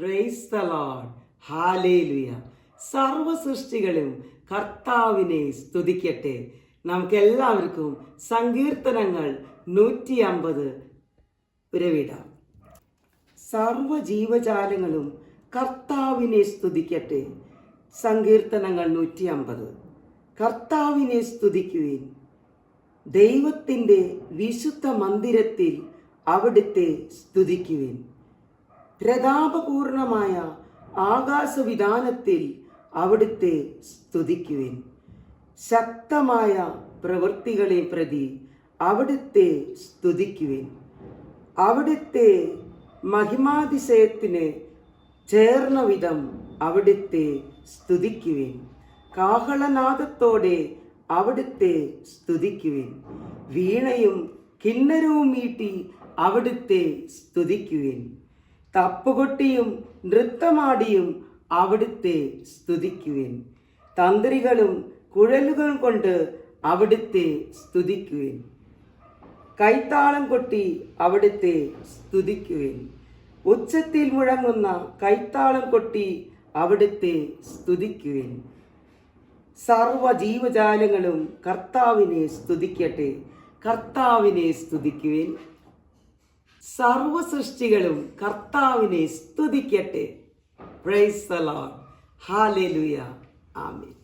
Praise the load hallelujah സർവ സൃഷ്ടികളും കർത്താവിനെ സ്തുതിക്കട്ടെ. നമുക്ക് എല്ലാവർക്കും സങ്കീർത്തനങ്ങൾ നൂറ്റി അമ്പത് ഉരവിടാം. സർവ ജീവജാലങ്ങളും കർത്താവിനെ സ്തുതിക്കട്ടെ. സങ്കീർത്തനങ്ങൾ നൂറ്റി അമ്പത് കർത്താവിനെ സ്തുതിക്കുവിൻ. ദൈവത്തിന്റെ വിശുദ്ധ മന്ദിരത്തിൽ അവിടുത്തെ സ്തുതിക്കുവിൻ. പ്രതാപപൂർണമായ ആകാശവിധാനത്തിൽ അവിടുത്തെ സ്തുതിക്കുവിൻ. ശക്തമായ പ്രവൃത്തികളെ പ്രതി അവിടുത്തെ സ്തുതിക്കുവിൻ. അവിടുത്തെ മഹിമാതിശയത്തിന് ചേർന്ന വിധം അവിടുത്തെ സ്തുതിക്കുവിൻ. കാഹളനാദത്തോടെ അവിടുത്തെ സ്തുതിക്കുവിൻ. വീണയും കിന്നരവും മീട്ടി അവിടുത്തെ സ്തുതിക്കുവിൻ. തപ്പുകൊട്ടിയും നൃത്തമാടിയും അവിടുത്തെ സ്തുതിക്കുവിൻ. തന്ത്രികളും കുഴലുകൾ കൊണ്ട് അവിടുത്തെ സ്തുതിക്കുവിൻ. കൈത്താളം കൊട്ടി അവിടുത്തെ സ്തുതിക്കുവിൻ. ഉച്ചത്തിൽ മുഴങ്ങുന്ന കൈത്താളം കൊട്ടി അവിടുത്തെ സ്തുതിക്കുവിൻ. സർവ ജീവജാലങ്ങളും കർത്താവിനെ സ്തുതിക്കട്ടെ. കർത്താവിനെ സ്തുതിക്കുവിൻ. സർവ സൃഷ്ടികളും കർത്താവിനെ സ്തുതിക്കട്ടെ. പ്രൈസ് ലോർഡ് ഹാലേലുയ ആമേൻ